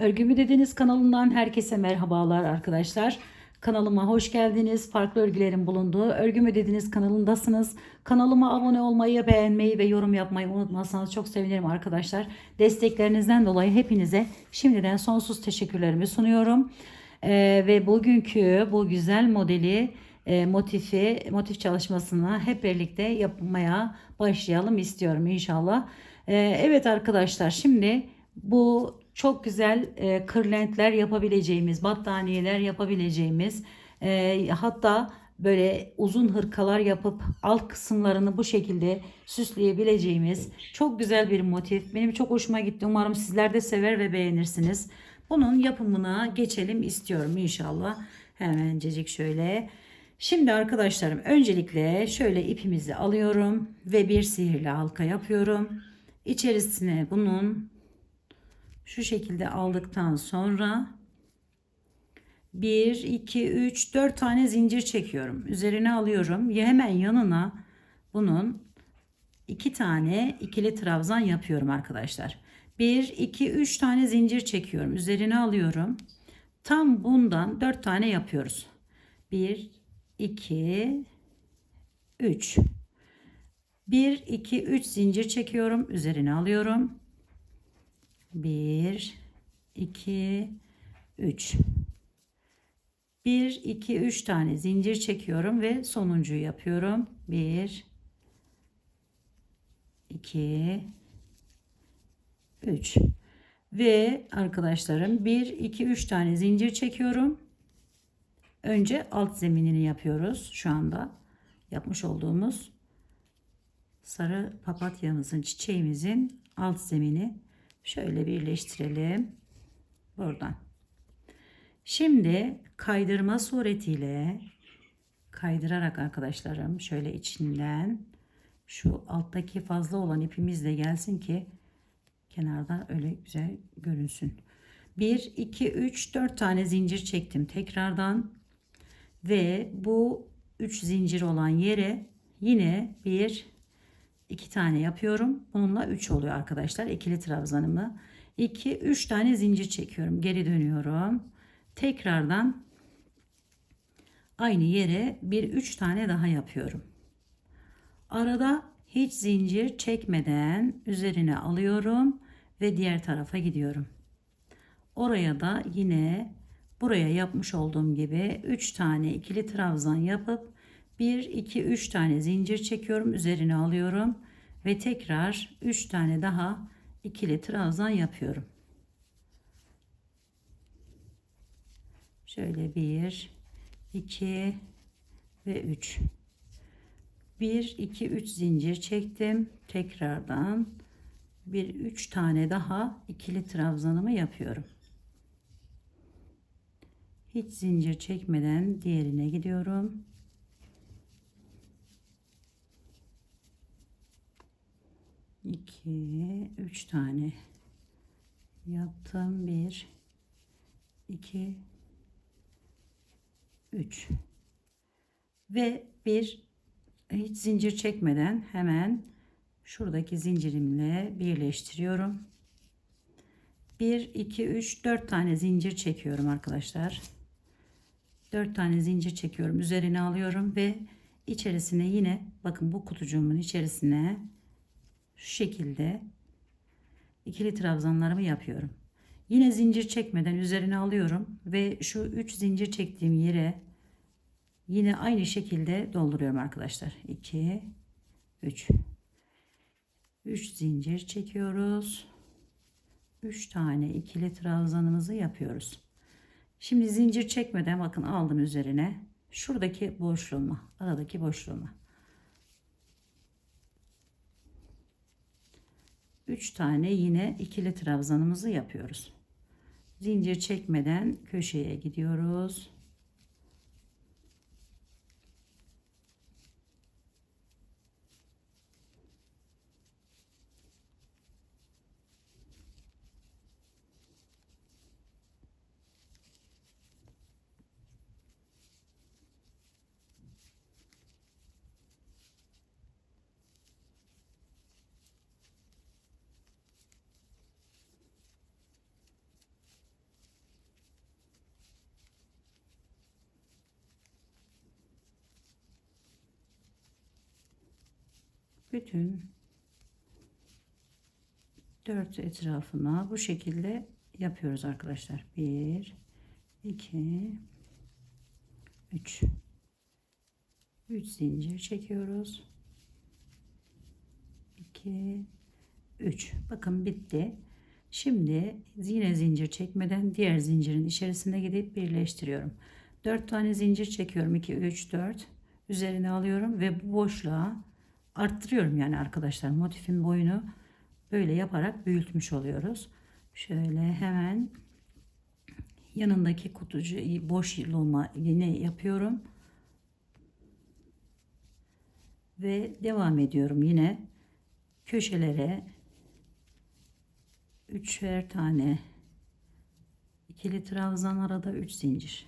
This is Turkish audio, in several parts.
Örgümü Dediniz kanalından herkese merhabalar arkadaşlar. Kanalıma hoş geldiniz. Farklı örgülerin bulunduğu Örgümü Dediniz kanalındasınız. Kanalıma abone olmayı, beğenmeyi ve yorum yapmayı unutmazsanız çok sevinirim arkadaşlar. Desteklerinizden dolayı hepinize şimdiden sonsuz teşekkürlerimi sunuyorum. Ee, ve bugünkü bu güzel modeli e, motifi, motif çalışmasını hep birlikte yapmaya başlayalım istiyorum inşallah. Ee, evet arkadaşlar şimdi bu çok güzel e, kırlentler yapabileceğimiz, battaniyeler yapabileceğimiz, e, hatta böyle uzun hırkalar yapıp alt kısımlarını bu şekilde süsleyebileceğimiz çok güzel bir motif. Benim çok hoşuma gitti. Umarım sizler de sever ve beğenirsiniz. Bunun yapımına geçelim istiyorum inşallah. Hemencecik şöyle. Şimdi arkadaşlarım öncelikle şöyle ipimizi alıyorum ve bir sihirli halka yapıyorum. İçerisine bunun şu şekilde aldıktan sonra 1 2 3 4 tane zincir çekiyorum. Üzerine alıyorum. Ya hemen yanına bunun iki tane ikili trabzan yapıyorum arkadaşlar. 1 2 3 tane zincir çekiyorum. Üzerine alıyorum. Tam bundan 4 tane yapıyoruz. 1 2 3 1 2 3 zincir çekiyorum. Üzerine alıyorum. 1 2 3 1 2 3 tane zincir çekiyorum ve sonuncuyu yapıyorum. 1 2 3 ve arkadaşlarım 1 2 3 tane zincir çekiyorum. Önce alt zeminini yapıyoruz şu anda yapmış olduğumuz sarı papatyamızın çiçeğimizin alt zemini Şöyle birleştirelim. Buradan. Şimdi kaydırma suretiyle kaydırarak arkadaşlarım şöyle içinden şu alttaki fazla olan ipimiz de gelsin ki kenardan öyle güzel görünsün. 1 2 3 4 tane zincir çektim tekrardan ve bu 3 zincir olan yere yine bir 2 tane yapıyorum. Bununla 3 oluyor arkadaşlar. İkili trabzanımı. 2 3 tane zincir çekiyorum. Geri dönüyorum. Tekrardan aynı yere bir 3 tane daha yapıyorum. Arada hiç zincir çekmeden üzerine alıyorum ve diğer tarafa gidiyorum. Oraya da yine buraya yapmış olduğum gibi 3 tane ikili trabzan yapıp 1 2 3 tane zincir çekiyorum üzerine alıyorum ve tekrar 3 tane daha ikili trabzan yapıyorum. Şöyle 1 2 ve 3 1 2 3 zincir çektim. Tekrardan bir 3 tane daha ikili trabzanımı yapıyorum. Hiç zincir çekmeden diğerine gidiyorum. 2 3 tane. Yaptım 1 2 3 ve bir hiç zincir çekmeden hemen şuradaki zincirimle birleştiriyorum. 1 2 3 4 tane zincir çekiyorum arkadaşlar. 4 tane zincir çekiyorum üzerine alıyorum ve içerisine yine bakın bu kutucuğumun içerisine şu şekilde ikili trabzanlarımı yapıyorum. Yine zincir çekmeden üzerine alıyorum ve şu 3 zincir çektiğim yere yine aynı şekilde dolduruyorum arkadaşlar. 2 3 3 zincir çekiyoruz. 3 tane ikili trabzanımızı yapıyoruz. Şimdi zincir çekmeden bakın aldım üzerine şuradaki boşluğuma, aradaki boşluğuma 3 tane yine ikili trabzanımızı yapıyoruz. Zincir çekmeden köşeye gidiyoruz. Bütün dört etrafına bu şekilde yapıyoruz arkadaşlar. 1 2 3 3 zincir çekiyoruz. 2 3 bakın bitti. Şimdi yine zincir çekmeden diğer zincirin içerisine gidip birleştiriyorum. 4 tane zincir çekiyorum. 2 3 4 üzerine alıyorum ve bu boşluğa arttırıyorum yani arkadaşlar motifin boyunu böyle yaparak büyütmüş oluyoruz. Şöyle hemen yanındaki kutucu boşluğuma yine yapıyorum. Ve devam ediyorum yine köşelere üçer tane ikili trabzan arada 3 zincir.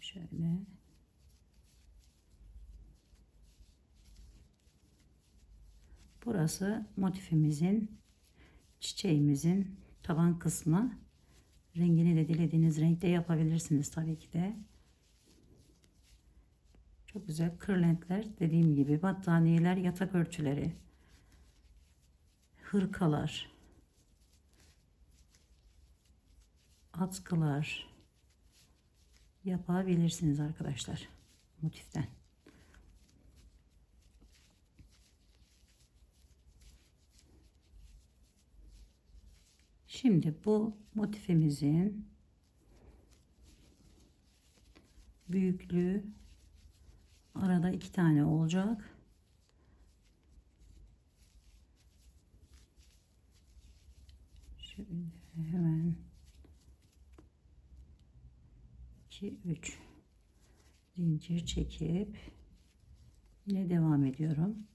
Şöyle Burası motifimizin çiçeğimizin taban kısmı. Rengini de dilediğiniz renkte yapabilirsiniz tabii ki de. Çok güzel kırlentler dediğim gibi battaniyeler, yatak örtüleri, hırkalar, atkılar yapabilirsiniz arkadaşlar motiften. Şimdi bu motifimizin büyüklüğü arada iki tane olacak. Şöyle hemen 2 3 zincir çekip yine devam ediyorum.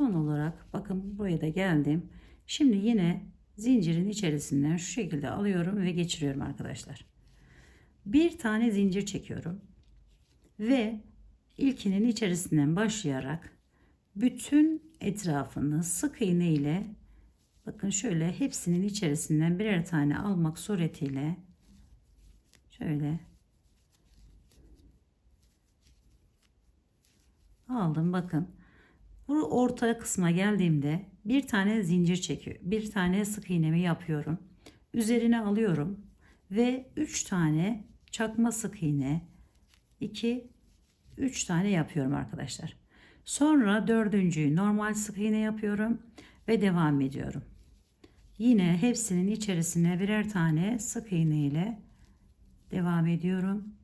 Son olarak bakın buraya da geldim. Şimdi yine zincirin içerisinden şu şekilde alıyorum ve geçiriyorum arkadaşlar. Bir tane zincir çekiyorum. Ve ilkinin içerisinden başlayarak bütün etrafını sık iğne ile bakın şöyle hepsinin içerisinden birer tane almak suretiyle şöyle aldım bakın bu orta kısma geldiğimde bir tane zincir çekiyor. Bir tane sık iğnemi yapıyorum. Üzerine alıyorum ve 3 tane çakma sık iğne 2 3 tane yapıyorum arkadaşlar. Sonra dördüncüyü normal sık iğne yapıyorum ve devam ediyorum. Yine hepsinin içerisine birer tane sık iğne ile devam ediyorum.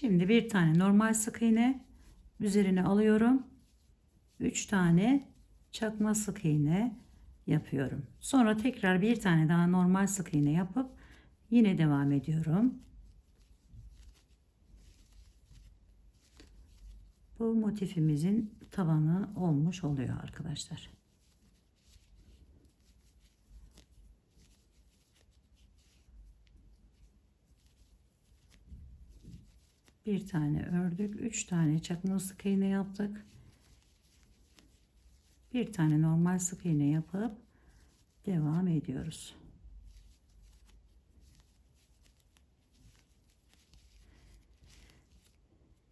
Şimdi bir tane normal sık iğne üzerine alıyorum. 3 tane çakma sık iğne yapıyorum. Sonra tekrar bir tane daha normal sık iğne yapıp yine devam ediyorum. Bu motifimizin tabanı olmuş oluyor arkadaşlar. Bir tane ördük üç tane çakma sık iğne yaptık. Bir tane normal sık iğne yapıp devam ediyoruz.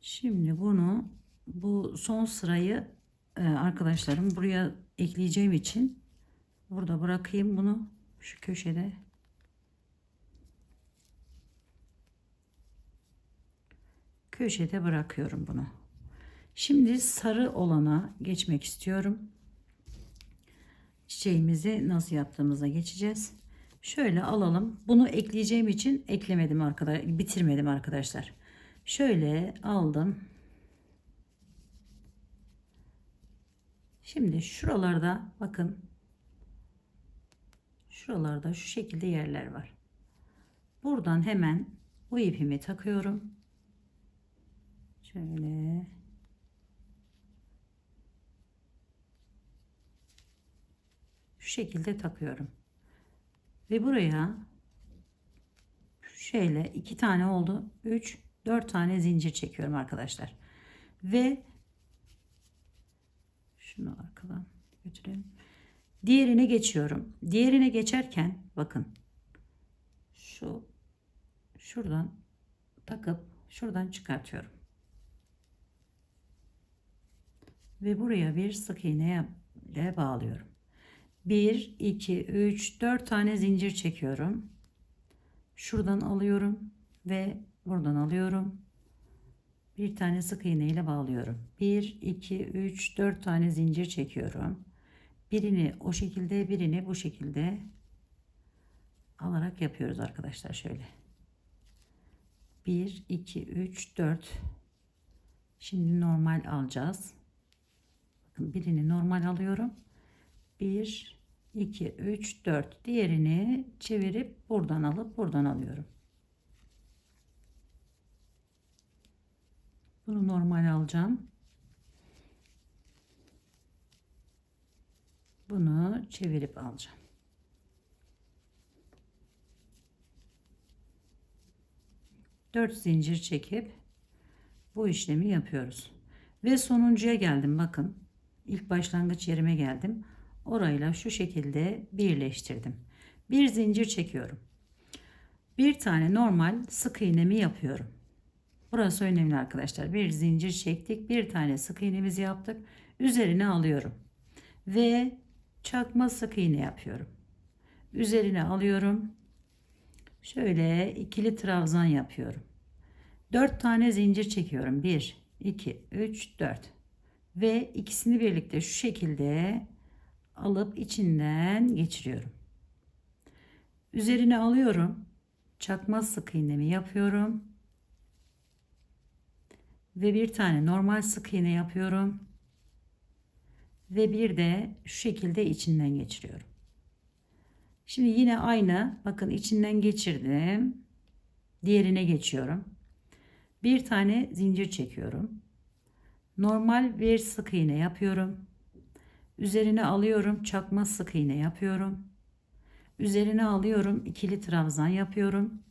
Şimdi bunu bu son sırayı e, arkadaşlarım buraya ekleyeceğim için burada bırakayım bunu. Şu köşede köşede bırakıyorum bunu. Şimdi sarı olana geçmek istiyorum. Çiçeğimizi nasıl yaptığımıza geçeceğiz. Şöyle alalım. Bunu ekleyeceğim için eklemedim arkadaşlar. Bitirmedim arkadaşlar. Şöyle aldım. Şimdi şuralarda bakın. Şuralarda şu şekilde yerler var. Buradan hemen bu ipimi takıyorum. Şöyle. Şu şekilde takıyorum. Ve buraya şöyle iki tane oldu. 3 4 tane zincir çekiyorum arkadaşlar. Ve şunu arkadan götürelim. Diğerine geçiyorum. Diğerine geçerken bakın şu şuradan takıp şuradan çıkartıyorum. Ve buraya bir sık iğne ile bağlıyorum. 1 2 3 4 tane zincir çekiyorum. Şuradan alıyorum ve buradan alıyorum. Bir tane sık iğne ile bağlıyorum. 1 2 3 4 tane zincir çekiyorum. Birini o şekilde, birini bu şekilde alarak yapıyoruz arkadaşlar şöyle. 1 2 3 4 Şimdi normal alacağız. Birini normal alıyorum. 1 2 3 4 diğerini çevirip buradan alıp buradan alıyorum. Bunu normal alacağım. Bunu çevirip alacağım. Dört zincir çekip bu işlemi yapıyoruz. Ve sonuncuya geldim bakın. İlk başlangıç yerime geldim. Orayla şu şekilde birleştirdim. Bir zincir çekiyorum. Bir tane normal sık iğnemi yapıyorum. Burası önemli arkadaşlar. Bir zincir çektik. Bir tane sık iğnemizi yaptık. Üzerine alıyorum. Ve çakma sık iğne yapıyorum. Üzerine alıyorum. Şöyle ikili trabzan yapıyorum. 4 tane zincir çekiyorum. 1 2 3 4 ve ikisini birlikte şu şekilde alıp içinden geçiriyorum. Üzerine alıyorum. Çakma sık iğnemi yapıyorum. Ve bir tane normal sık iğne yapıyorum. Ve bir de şu şekilde içinden geçiriyorum. Şimdi yine aynı bakın içinden geçirdim. Diğerine geçiyorum. Bir tane zincir çekiyorum. Normal bir sık iğne yapıyorum. Üzerine alıyorum çakma sık iğne yapıyorum. Üzerine alıyorum ikili trabzan yapıyorum.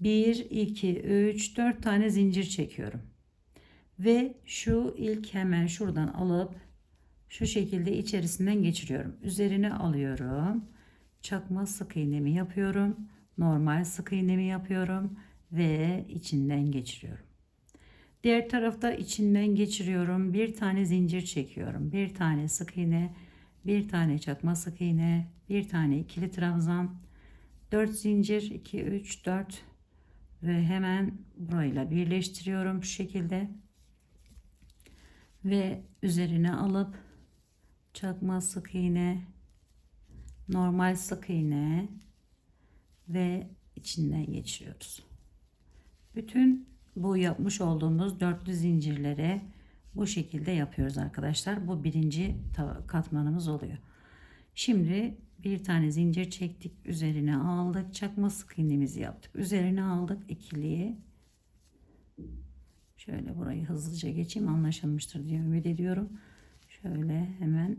1 2 3 4 tane zincir çekiyorum. Ve şu ilk hemen şuradan alıp şu şekilde içerisinden geçiriyorum. Üzerine alıyorum. Çakma sık iğnemi yapıyorum. Normal sık iğnemi yapıyorum ve içinden geçiriyorum. Diğer tarafta içinden geçiriyorum. Bir tane zincir çekiyorum. Bir tane sık iğne, bir tane çakma sık iğne, bir tane ikili trabzan, 4 zincir, 2 3 4 ve hemen burayla birleştiriyorum şu şekilde. Ve üzerine alıp çakma sık iğne, normal sık iğne ve içinden geçiriyoruz. Bütün bu yapmış olduğumuz dörtlü zincirlere bu şekilde yapıyoruz arkadaşlar. Bu birinci katmanımız oluyor. Şimdi bir tane zincir çektik. Üzerine aldık. Çakma sık iğnemizi yaptık. Üzerine aldık ikiliyi. Şöyle burayı hızlıca geçeyim. Anlaşılmıştır diye ümit ediyorum. Şöyle hemen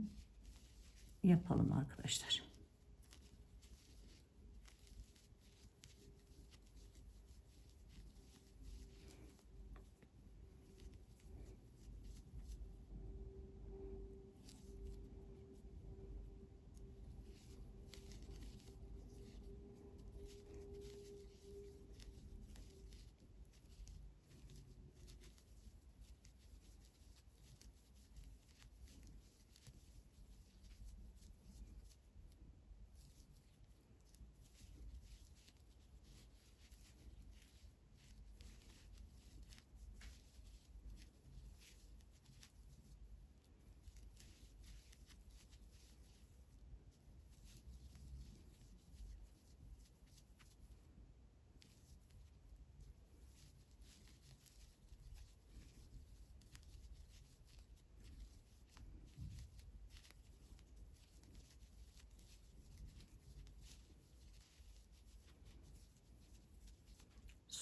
yapalım arkadaşlar.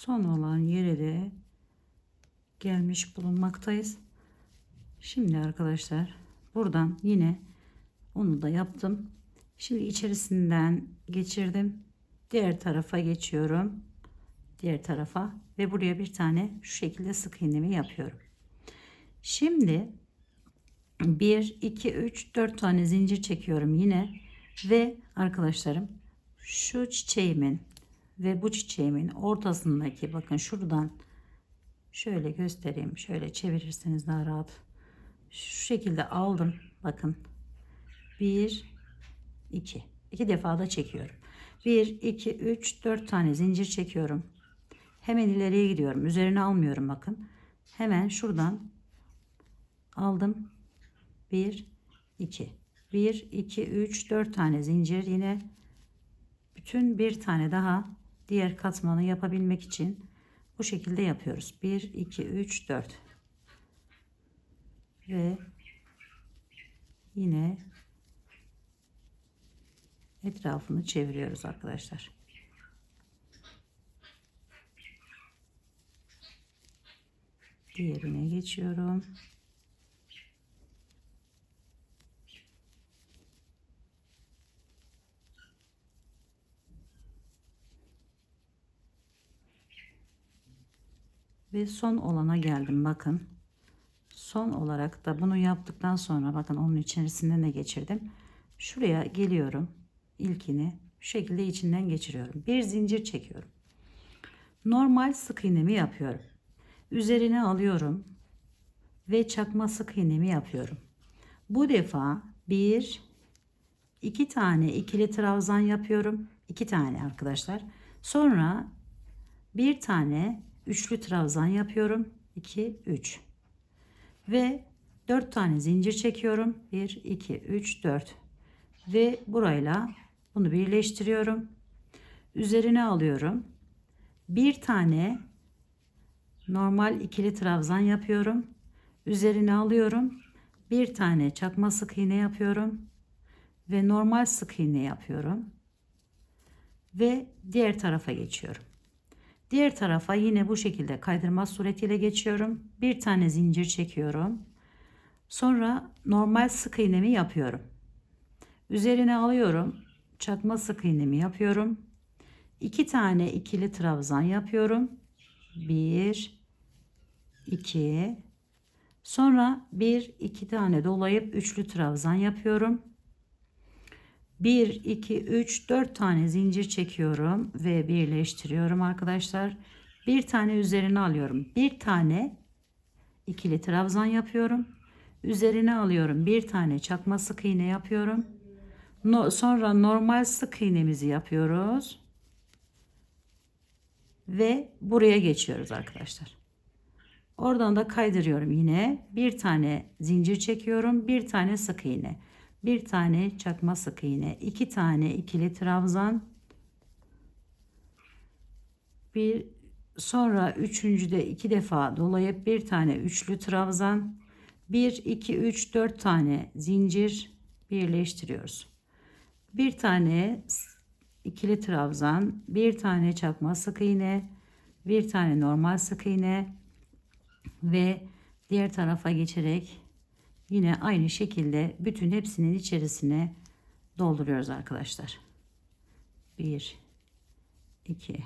Son olan yere de gelmiş bulunmaktayız. Şimdi arkadaşlar buradan yine onu da yaptım. Şimdi içerisinden geçirdim. Diğer tarafa geçiyorum. Diğer tarafa ve buraya bir tane şu şekilde sık iğnemi yapıyorum. Şimdi 1 2 3 4 tane zincir çekiyorum yine ve arkadaşlarım şu çiçeğimin ve bu çiçeğimin ortasındaki bakın şuradan şöyle göstereyim. Şöyle çevirirseniz daha rahat. Şu şekilde aldım. Bakın. 1 2 2 defa da çekiyorum. 1 2 3 4 tane zincir çekiyorum. Hemen ileriye gidiyorum. Üzerine almıyorum bakın. Hemen şuradan aldım. 1 2 1 2 3 4 tane zincir yine bütün bir tane daha diğer katmanı yapabilmek için bu şekilde yapıyoruz. 1 2 3 4 ve yine etrafını çeviriyoruz arkadaşlar. Diğerine geçiyorum. Ve son olana geldim bakın. Son olarak da bunu yaptıktan sonra bakın onun içerisinde ne geçirdim. Şuraya geliyorum. İlkini şu şekilde içinden geçiriyorum. Bir zincir çekiyorum. Normal sık iğnemi yapıyorum. Üzerine alıyorum ve çakma sık iğnemi yapıyorum. Bu defa bir iki tane ikili trabzan yapıyorum. iki tane arkadaşlar. Sonra bir tane üçlü trabzan yapıyorum. 2 3 ve 4 tane zincir çekiyorum. 1 2 3 4 ve burayla bunu birleştiriyorum. Üzerine alıyorum. Bir tane normal ikili trabzan yapıyorum. Üzerine alıyorum. Bir tane çakma sık iğne yapıyorum ve normal sık iğne yapıyorum. Ve diğer tarafa geçiyorum. Diğer tarafa yine bu şekilde kaydırma suretiyle geçiyorum. Bir tane zincir çekiyorum. Sonra normal sık iğnemi yapıyorum. Üzerine alıyorum. Çakma sık iğnemi yapıyorum. İki tane ikili trabzan yapıyorum. Bir, iki. Sonra bir, iki tane dolayıp üçlü trabzan yapıyorum. 1, 2, 3, 4 tane zincir çekiyorum ve birleştiriyorum arkadaşlar. Bir tane üzerine alıyorum. Bir tane ikili trabzan yapıyorum. Üzerine alıyorum. Bir tane çakma sık iğne yapıyorum. No, sonra normal sık iğnemizi yapıyoruz. Ve buraya geçiyoruz arkadaşlar. Oradan da kaydırıyorum yine. Bir tane zincir çekiyorum. Bir tane sık iğne bir tane çakma sık iğne, iki tane ikili trabzan, bir sonra üçüncüde iki defa dolayıp bir tane üçlü trabzan, bir iki üç dört tane zincir birleştiriyoruz. Bir tane ikili trabzan, bir tane çakma sık iğne, bir tane normal sık iğne ve diğer tarafa geçerek Yine aynı şekilde bütün hepsinin içerisine dolduruyoruz arkadaşlar. 1 2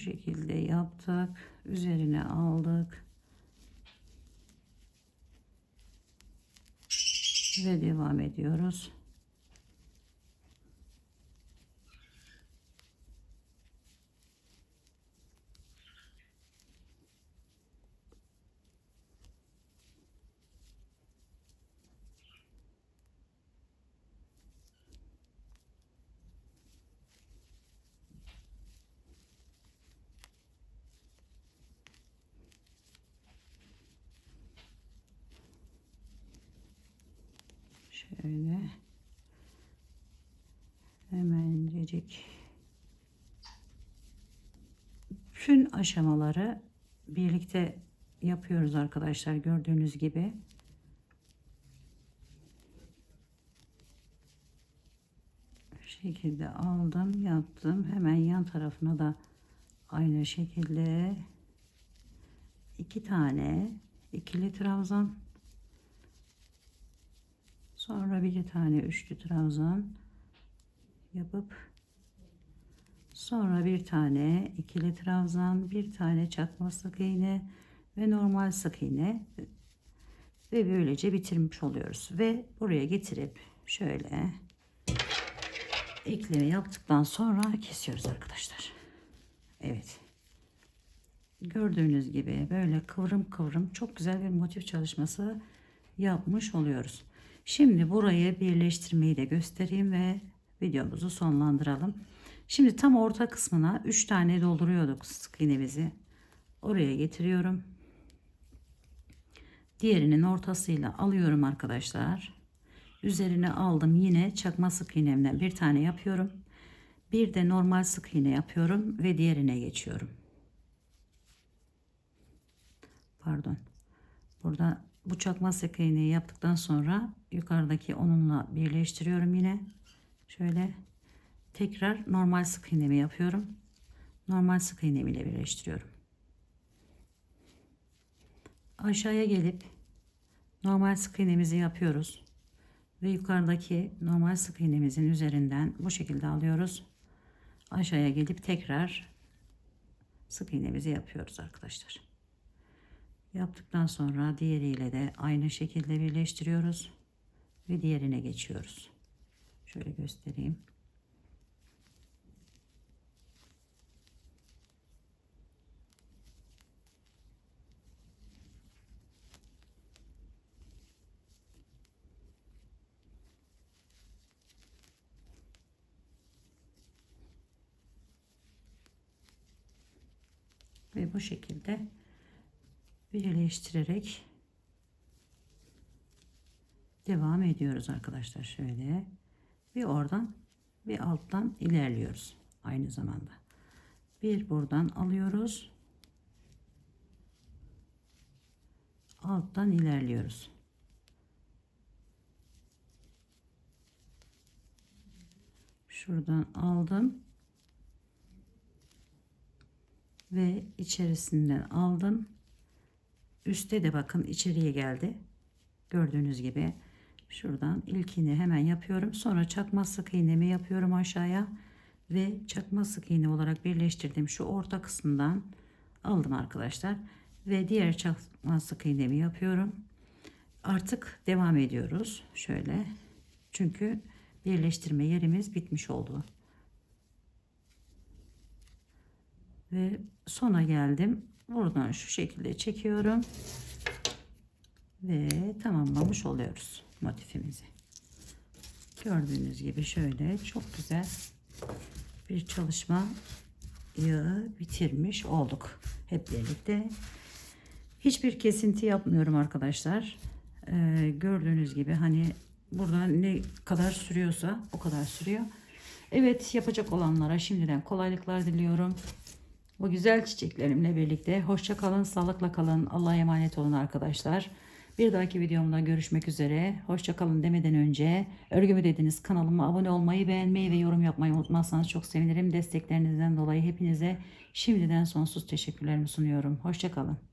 şekilde yaptık. Üzerine aldık. Ve devam ediyoruz. Şöyle. Hemencecik. Bütün aşamaları birlikte yapıyoruz arkadaşlar gördüğünüz gibi. Şekilde aldım yaptım hemen yan tarafına da aynı şekilde iki tane ikili trabzan sonra bir tane üçlü trabzan yapıp sonra bir tane ikili trabzan bir tane çakma sık iğne ve normal sık iğne ve böylece bitirmiş oluyoruz ve buraya getirip şöyle ekleme yaptıktan sonra kesiyoruz arkadaşlar. Evet. Gördüğünüz gibi böyle kıvrım kıvrım çok güzel bir motif çalışması yapmış oluyoruz. Şimdi burayı birleştirmeyi de göstereyim ve videomuzu sonlandıralım. Şimdi tam orta kısmına 3 tane dolduruyorduk sık iğnemizi. Oraya getiriyorum. Diğerinin ortasıyla alıyorum arkadaşlar. Üzerine aldım yine çakma sık iğnemden bir tane yapıyorum. Bir de normal sık iğne yapıyorum ve diğerine geçiyorum. Pardon. Burada bu çakma sık iğneyi yaptıktan sonra yukarıdaki onunla birleştiriyorum yine. Şöyle tekrar normal sık iğnemi yapıyorum. Normal sık iğnemi ile birleştiriyorum. Aşağıya gelip normal sık iğnemizi yapıyoruz ve yukarıdaki normal sık iğnemizin üzerinden bu şekilde alıyoruz. Aşağıya gelip tekrar sık iğnemizi yapıyoruz arkadaşlar. Yaptıktan sonra diğeriyle de aynı şekilde birleştiriyoruz ve diğerine geçiyoruz. Şöyle göstereyim. ve bu şekilde birleştirerek devam ediyoruz arkadaşlar şöyle. Bir oradan bir alttan ilerliyoruz aynı zamanda. Bir buradan alıyoruz. Alttan ilerliyoruz. Şuradan aldım. Ve içerisinden aldım. Üste de bakın içeriye geldi. Gördüğünüz gibi şuradan ilkini hemen yapıyorum. Sonra çakma sık iğnemi yapıyorum aşağıya ve çakma sık iğne olarak birleştirdim şu orta kısımdan aldım arkadaşlar ve diğer çakma sık iğnemi yapıyorum. Artık devam ediyoruz. Şöyle. Çünkü birleştirme yerimiz bitmiş oldu. ve sona geldim. Buradan şu şekilde çekiyorum ve tamamlamış oluyoruz motifimizi. Gördüğünüz gibi şöyle çok güzel bir çalışma yağı bitirmiş olduk hep birlikte. Hiçbir kesinti yapmıyorum arkadaşlar. Ee, gördüğünüz gibi hani burada ne kadar sürüyorsa o kadar sürüyor. Evet yapacak olanlara şimdiden kolaylıklar diliyorum. Bu güzel çiçeklerimle birlikte hoşça kalın, sağlıkla kalın. Allah'a emanet olun arkadaşlar. Bir dahaki videomda görüşmek üzere. Hoşça kalın demeden önce örgümü dediniz kanalıma abone olmayı, beğenmeyi ve yorum yapmayı unutmazsanız çok sevinirim. Desteklerinizden dolayı hepinize şimdiden sonsuz teşekkürlerimi sunuyorum. Hoşça kalın.